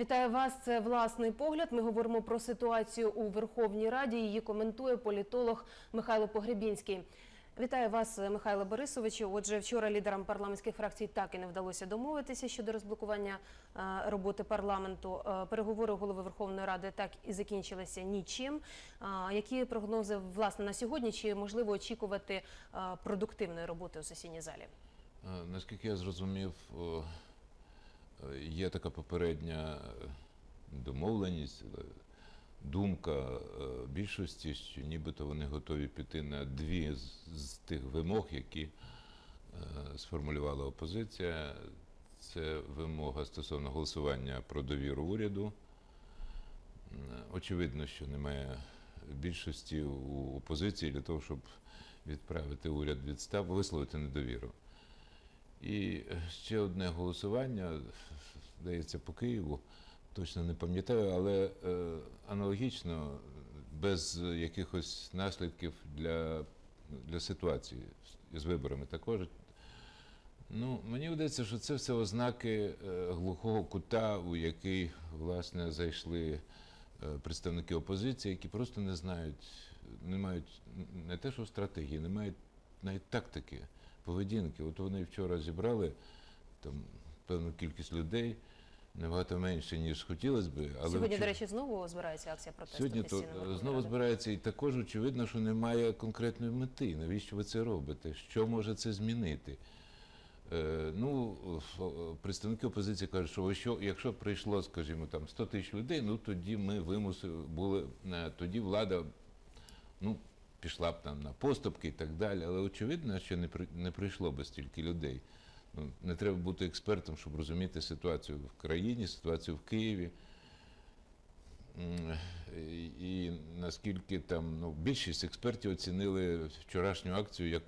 Вітаю вас. Це власний погляд. Ми говоримо про ситуацію у Верховній Раді. Її коментує політолог Михайло Погребінський. Вітаю вас, Михайло Борисовичу. Отже, вчора лідерам парламентських фракцій так і не вдалося домовитися щодо розблокування е, роботи парламенту. Е, Переговори голови Верховної Ради так і закінчилися нічим. Які прогнози власне на сьогодні? Чи можливо очікувати е, продуктивної роботи у сесійній залі? Е, Наскільки я зрозумів, е, є така попередня е, домовленість, е, думка е, більшості, що нібито вони готові піти на дві з- тих вимог, які сформулювала опозиція. Це вимога стосовно голосування про довіру уряду. Очевидно, що немає більшості у опозиції для того, щоб відправити уряд в відставку, висловити недовіру. І ще одне голосування, здається, по Києву, точно не пам'ятаю, але е, аналогічно, без якихось наслідків для, для ситуації з- з виборами також. Ну, мені здається, що це все ознаки е, глухого кута, у який, власне, зайшли е, представники опозиції, які просто не знають, не мають не те, що стратегії, не мають навіть тактики, поведінки. От вони вчора зібрали там певну кількість людей, набагато менше, ніж хотілося би. Але Сьогодні, вчора- до речі, знову збирається акція протесту. Сьогодні то е, знову Ради. збирається, і також очевидно, що немає конкретної мети. Навіщо ви це робите? Що може це змінити? Е, ну, о, представники опозиції кажуть, що що, якщо прийшло, скажімо, там 100 тисяч людей, ну тоді ми вимусили були, е, тоді влада ну, пішла б там на поступки і так далі. Але очевидно, що не, при- не прийшло би стільки людей. Ну, не треба бути експертом, щоб розуміти ситуацію в країні, ситуацію в Києві. І, наскільки там ну, більшість експертів оцінили вчорашню акцію як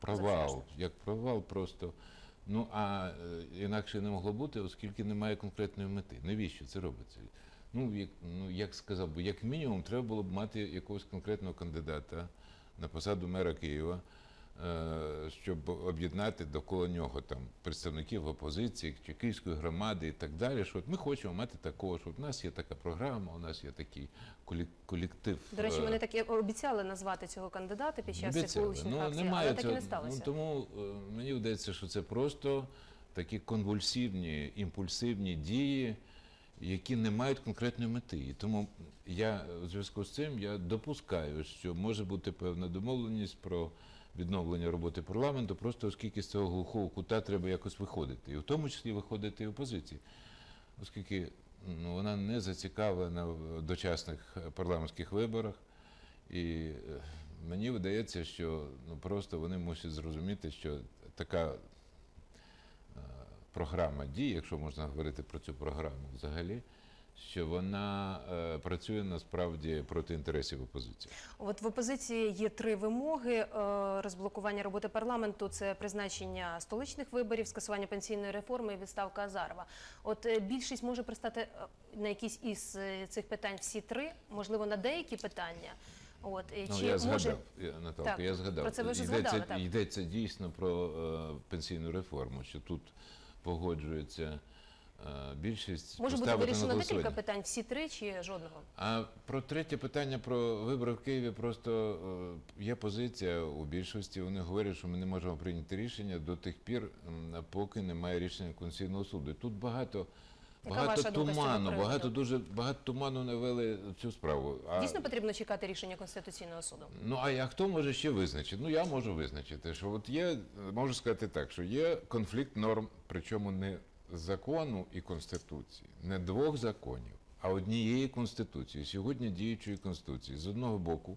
провал, як провал просто. Ну а е, інакше не могло бути, оскільки немає конкретної мети. Навіщо це робиться? Ну, як, ну, як сказав би, як мінімум, треба було б мати якогось конкретного кандидата на посаду мера Києва, е, щоб об'єднати довкола нього там представників опозиції чи київської громади і так далі. Що от ми хочемо мати такого, що у нас є така програма, у нас є такий колектив. До речі, е, вони так і обіцяли назвати цього кандидата під час цих вуличних Ну, акцій, немає але так і не сталося. Ну, тому е, мені здається, що це просто такі конвульсивні, імпульсивні дії, які не мають конкретної мети. І тому я у зв'язку з цим я допускаю, що може бути певна домовленість про відновлення роботи парламенту, просто оскільки з цього глухого кута треба якось виходити. І в тому числі виходити і опозиції. Оскільки ну, вона не зацікавлена в дочасних парламентських виборах. І е, мені видається, що ну, просто вони мусять зрозуміти, що така програма дій, якщо можна говорити про цю програму взагалі, що вона е, працює насправді проти інтересів опозиції. От в опозиції є три вимоги е, розблокування роботи парламенту: це призначення столичних виборів, скасування пенсійної реформи і відставка Азарова. От е, більшість може пристати е, на якісь із е, цих питань всі три, можливо, на деякі питання. От Ну, чи я згадав, я, Наталка, я згадав. про це ви вже йдеться, згадали, так. йдеться дійсно про е, пенсійну реформу, що тут погоджується е, більшість може бути вирішено декілька питань, всі три чи жодного? А про третє питання про вибори в Києві просто е, є позиція у більшості. Вони говорять, що ми не можемо прийняти рішення до тих пір, поки немає рішення Конституційного суду. Тут багато. Яка Багато думка з цього туману, приводу? багато дуже багато туману навели цю справу. А, Дійсно потрібно чекати рішення Конституційного суду. Ну а я хто може ще визначити? Ну я можу визначити, що от є, можу сказати так, що є конфлікт норм, причому не закону і конституції, не двох законів, а однієї конституції, сьогодні діючої конституції. З одного боку,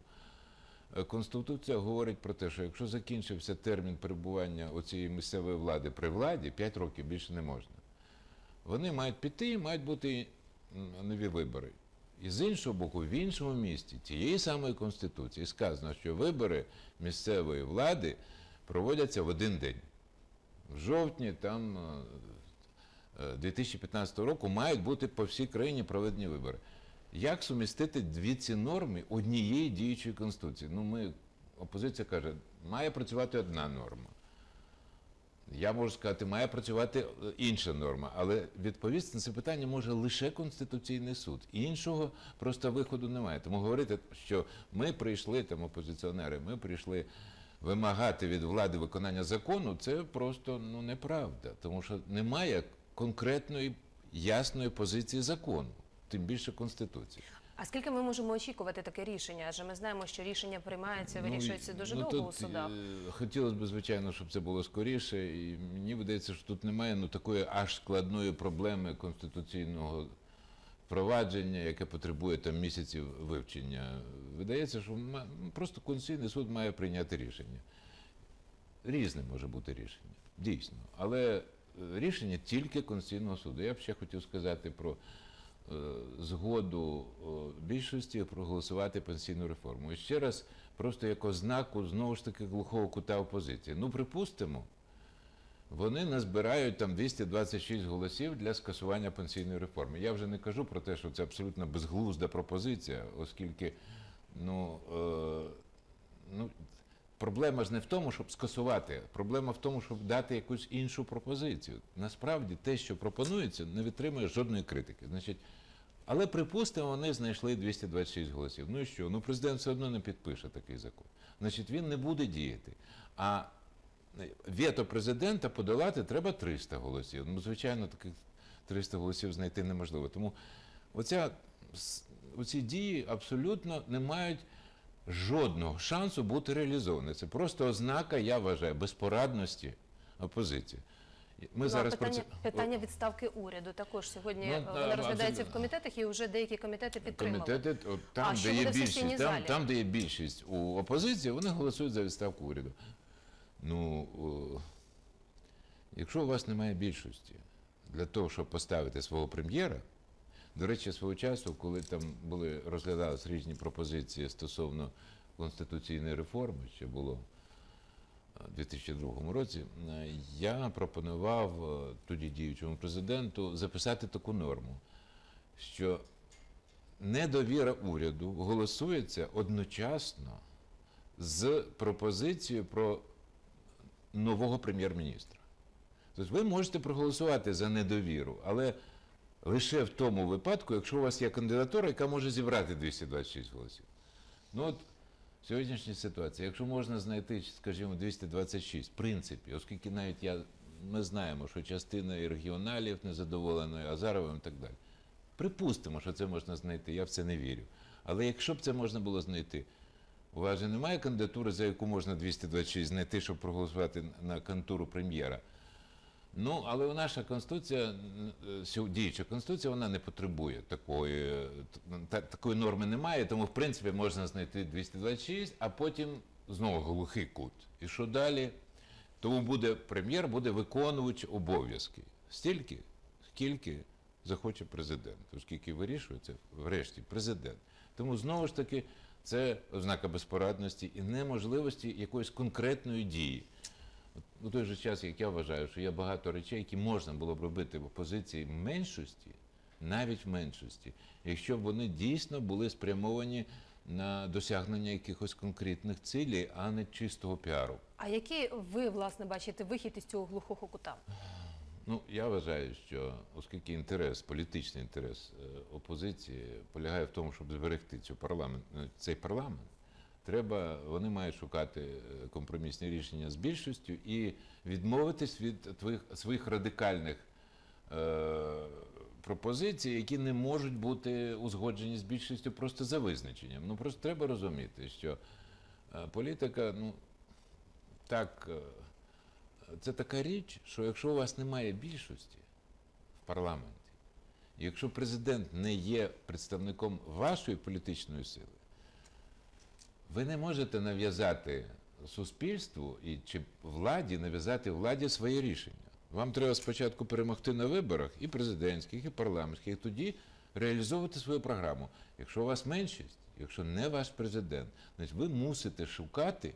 е, конституція говорить про те, що якщо закінчився термін перебування оцієї місцевої влади при владі, 5 років більше не можна. Вони мають піти і мають бути нові вибори. І з іншого боку, в іншому місті тієї самої конституції сказано, що вибори місцевої влади проводяться в один день. В жовтні там е, е, 2015 року мають бути по всій країні проведені вибори. Як сумістити дві ці норми однієї діючої конституції? Ну, ми, опозиція каже, має працювати одна норма. Я можу сказати, має працювати е, інша норма, але відповісти на це питання може лише Конституційний суд. Іншого просто виходу немає. Тому говорити, що ми прийшли, там опозиціонери, ми прийшли вимагати від влади виконання закону, це просто ну, неправда. Тому що немає конкретної ясної позиції закону, тим більше Конституції. А скільки ми можемо очікувати таке рішення? Адже ми знаємо, що рішення приймаються, Ну, вирішується дуже ну, довго тут, у судах. е, Хотілося б, звичайно, щоб це було скоріше. І мені видається, що тут немає ну, такої аж складної проблеми конституційного впровадження, яке потребує там місяців вивчення. Видається, що просто Конституційний суд має прийняти рішення. Різне може бути рішення, дійсно. Але е, рішення тільки Конституційного суду. Я б ще хотів сказати про згоду е, більшості проголосувати пенсійну реформу. І ще раз, просто як ознаку знову ж таки глухого кута опозиції. Ну, припустимо, вони назбирають там 226 голосів для скасування пенсійної реформи. Я вже не кажу про те, що це абсолютно безглузда пропозиція, оскільки ну, е, ну, проблема ж не в тому, щоб скасувати, проблема в тому, щоб дати якусь іншу пропозицію. Насправді те, що пропонується, не витримує жодної критики. Значить, але припустимо, вони знайшли 226 голосів. Ну і що? Ну президент все одно не підпише такий закон. Значить, він не буде діяти. А вето президента подолати треба 300 голосів. Ну, звичайно, таких 300 голосів знайти неможливо. Тому оця, оці дії абсолютно не мають жодного шансу бути реалізовані. Це просто ознака, я вважаю, безпорадності опозиції. Ми Ну, а зараз про питання, це питання відставки уряду також сьогодні Ну, е, да, воно розглядається абсолютно. в комітетах, і вже деякі комітети підтримали. Комітети, от, А там, де є більшість, там, там, де є більшість у опозиції, вони голосують за відставку уряду. Ну, о, якщо у вас немає більшості для того, щоб поставити свого прем'єра, до речі, свого часу, коли там були розглядалися різні пропозиції стосовно конституційної реформи, ще було е, у 2002 році, е, я пропонував е, тоді діючому президенту записати таку норму, що недовіра уряду голосується одночасно з пропозицією про нового прем'єр-міністра. Тобто ви можете проголосувати за недовіру, але лише в тому випадку, якщо у вас є кандидатура, яка може зібрати 226 голосів. Ну от в сьогоднішній ситуації, якщо можна знайти, скажімо, 226, в принципі, оскільки навіть я, ми знаємо, що частина і регіоналів незадоволена Азаровим і так далі. Припустимо, що це можна знайти, я в це не вірю. Але якщо б це можна було знайти, у вас же немає кандидатури, за яку можна 226 знайти, щоб проголосувати на кандидатуру прем'єра. Ну, але наша конституція, діюча конституція, вона не потребує такої, та- такої норми немає, тому в принципі можна знайти 226, а потім знову глухий кут. І що далі? Тому буде прем'єр, буде виконувач обов'язки. Стільки, скільки захоче президент, оскільки вирішує це врешті президент. Тому знову ж таки це ознака безпорадності і неможливості якоїсь конкретної дії. У той же час, як я вважаю, що є багато речей, які можна було б робити в опозиції меншості, навіть в меншості, якщо б вони дійсно були спрямовані на досягнення якихось конкретних цілей, а не чистого піару. А який ви, власне, бачите вихід із цього глухого кута? Ну, я вважаю, що оскільки інтерес, політичний інтерес е, опозиції полягає в тому, щоб зберегти цю парламент, цей парламент, треба, вони мають шукати е, компромісні рішення з більшістю і відмовитись від твоїх, своїх радикальних е, пропозицій, які не можуть бути узгоджені з більшістю просто за визначенням. Ну просто треба розуміти, що е, політика, ну так. е, це така річ, що якщо у вас немає більшості в парламенті, якщо президент не є представником вашої політичної сили, ви не можете нав'язати суспільству і чи владі нав'язати владі своє рішення. Вам треба спочатку перемогти на виборах і президентських, і парламентських, і тоді реалізовувати свою програму. Якщо у вас меншість, якщо не ваш президент, значить ви мусите шукати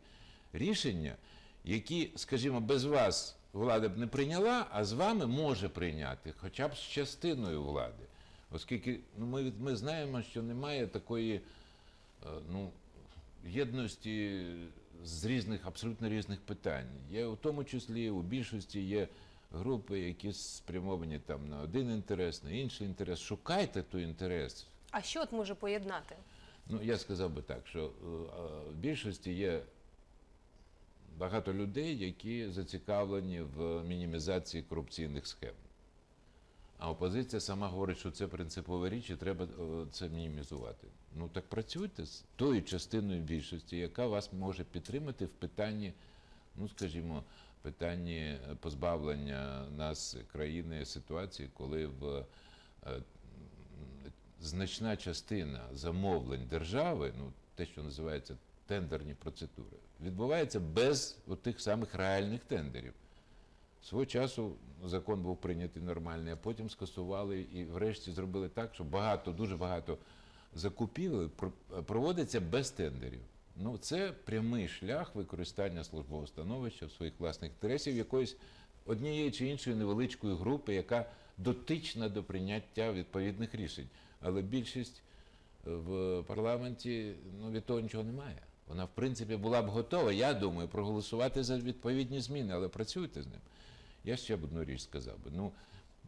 рішення, які, скажімо, без вас влада б не прийняла, а з вами може прийняти, хоча б з частиною влади. Оскільки ну, ми, ми знаємо, що немає такої, е, ну, єдності з різних, абсолютно різних питань. Є у тому числі у більшості є групи, які спрямовані там на один інтерес, на інший інтерес. Шукайте той інтерес. А що от може поєднати? Ну, я сказав би так, що е, в більшості є багато людей, які зацікавлені в мінімізації корупційних схем. А опозиція сама говорить, що це принципова річ і треба е, це мінімізувати. Ну так працюйте з тою частиною більшості, яка вас може підтримати в питанні, ну скажімо, питанні позбавлення нас країни ситуації, коли в е, значна частина замовлень держави, ну те, що називається тендерні процедури, відбувається без тих самих реальних тендерів. Свого часу закон був прийнятий нормальний, а потім скасували і врешті зробили так, що багато, дуже багато закупівель про- проводиться без тендерів. Ну, це прямий шлях використання службового становища в своїх власних інтересів якоїсь однієї чи іншої невеличкої групи, яка дотична до прийняття відповідних рішень. Але більшість в парламенті ну, від того нічого немає. Вона, в принципі, була б готова, я думаю, проголосувати за відповідні зміни, але працюйте з ним. Я ще б одну річ сказав би. Ну,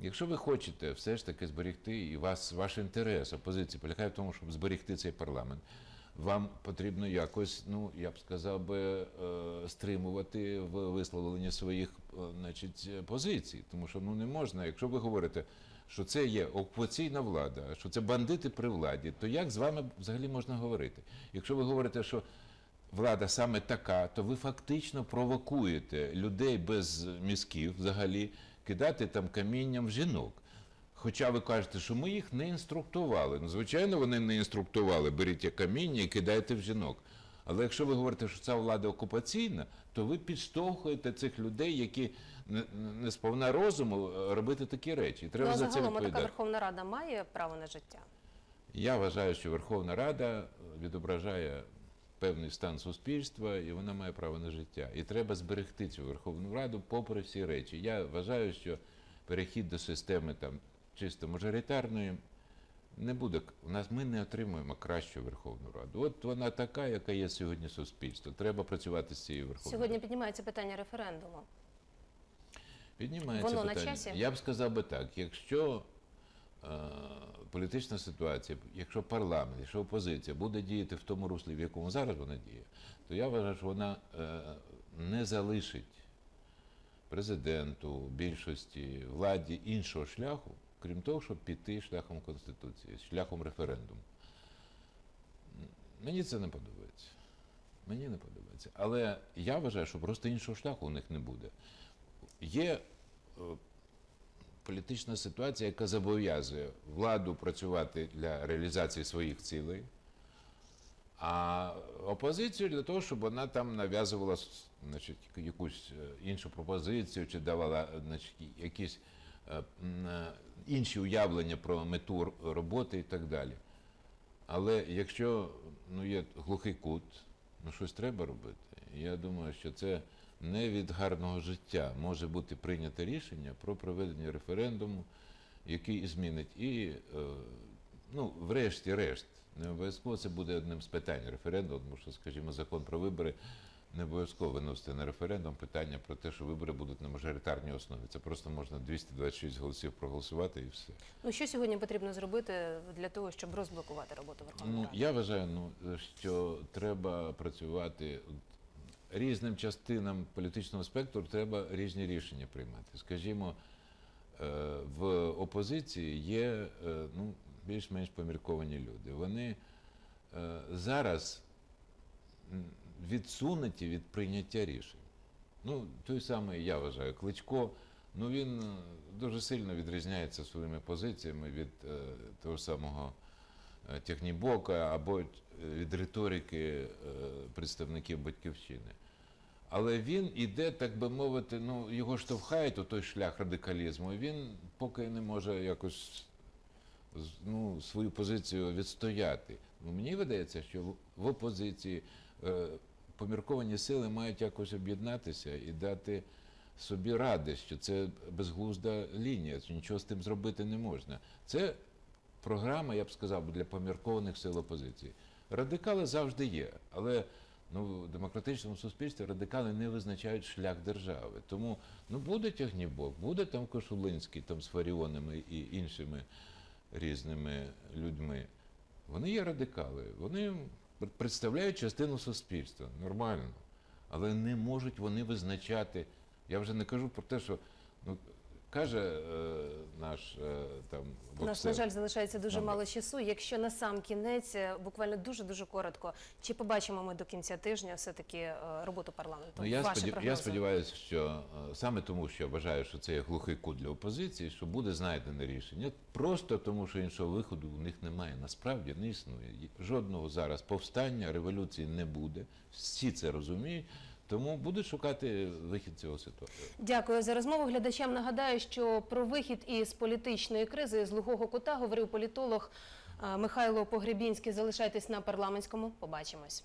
якщо ви хочете все ж таки зберегти, і вас, ваш інтерес опозиції полягає в тому, щоб зберегти цей парламент, вам потрібно якось, ну, я б сказав би, е, стримувати в висловленні своїх е, значить, позицій. Тому що ну, не можна, якщо ви говорите, що це є окупаційна влада, що це бандити при владі, то як з вами взагалі можна говорити? Якщо ви говорите, що влада саме така, то ви фактично провокуєте людей без мізків взагалі кидати там камінням в жінок. Хоча ви кажете, що ми їх не інструктували. Ну, звичайно, вони не інструктували. Беріть каміння і кидайте в жінок. Але якщо ви говорите, що ця влада окупаційна, то ви підштовхуєте цих людей, які не, не сповна розуму е, робити такі речі. Треба ну, за це така. Верховна Рада має право на життя. Я вважаю, що Верховна Рада відображає певний стан суспільства, і вона має право на життя. І треба зберегти цю Верховну Раду попри всі речі. Я вважаю, що перехід до системи там чисто мажоритарної не буде. У нас ми не отримуємо кращу Верховну Раду. От вона така, яка є сьогодні суспільство. Треба працювати з цією Верховною Сьогодні Радою. піднімається питання референдуму. Піднімається Воно на часі? Я б сказав би так, якщо е, політична ситуація, якщо парламент, якщо опозиція буде діяти в тому руслі, в якому зараз вона діє, то я вважаю, що вона е, не залишить президенту, більшості, владі іншого шляху, крім того, щоб піти шляхом Конституції, шляхом референдуму. Мені це не подобається. Мені не подобається. Але я вважаю, що просто іншого шляху у них не буде. Є е, політична ситуація, яка зобов'язує владу працювати для реалізації своїх цілей, а опозицію для того, щоб вона там нав'язувала значить, якусь е, іншу пропозицію чи давала значить, якісь е, е, інші уявлення про мету роботи і так далі. Але якщо ну, є глухий кут, ну щось треба робити. Я думаю, що це не від гарного життя може бути прийнято рішення про проведення референдуму, який змінить і, е, ну, врешті-решт, не обов'язково це буде одним з питань референдуму, тому що, скажімо, закон про вибори не обов'язково виносити на референдум питання про те, що вибори будуть на мажоритарній основі. Це просто можна 226 голосів проголосувати і все. Ну що сьогодні потрібно зробити для того, щоб розблокувати роботу Верховної Ну, я вважаю, ну, що треба працювати різним частинам політичного спектру, треба різні рішення приймати. Скажімо, е, в опозиції є е, ну, більш-менш помірковані люди. Вони е, зараз відсунуті від прийняття рішень. Ну, той самий, я вважаю, Кличко, ну він дуже сильно відрізняється своїми позиціями від того самого Технібока або від риторики е, представників батьківщини. Але він іде, так би мовити, ну його штовхають у той шлях радикалізму, і він поки не може якось ну, свою позицію відстояти. Ну, мені видається, що в- опозиції е, помірковані сили мають якось об'єднатися і дати собі ради, що це безглузда лінія, що нічого з тим зробити не можна. Це програма, я б сказав, для поміркованих сил опозиції. Радикали завжди є, але ну, в демократичному суспільстві радикали не визначають шлях держави. Тому ну, буде Тягнібок, буде там Кошулинський там, з Фаріонами і іншими різними людьми. Вони є радикали, вони представляють частину суспільства, нормально. Але не можуть вони визначати. Я вже не кажу про те, що ну, каже е, наш е, там У нас, на жаль, залишається дуже мало часу. Якщо на сам кінець, е, буквально дуже-дуже коротко, чи побачимо ми до кінця тижня все-таки е, роботу парламенту? Ну, я, сподів... я сподіваюся, що саме тому, що я вважаю, що це є глухий кут для опозиції, що буде знайдене рішення. Просто тому, що іншого виходу в них немає. Насправді не існує. Жодного зараз повстання, революції не буде. Всі це розуміють. Тому будуть шукати вихід цього ситуації. Дякую за розмову. Глядачам нагадаю, що про вихід із політичної кризи з глухого кута говорив політолог е, Михайло Погребінський. Залишайтесь на парламентському. Побачимось.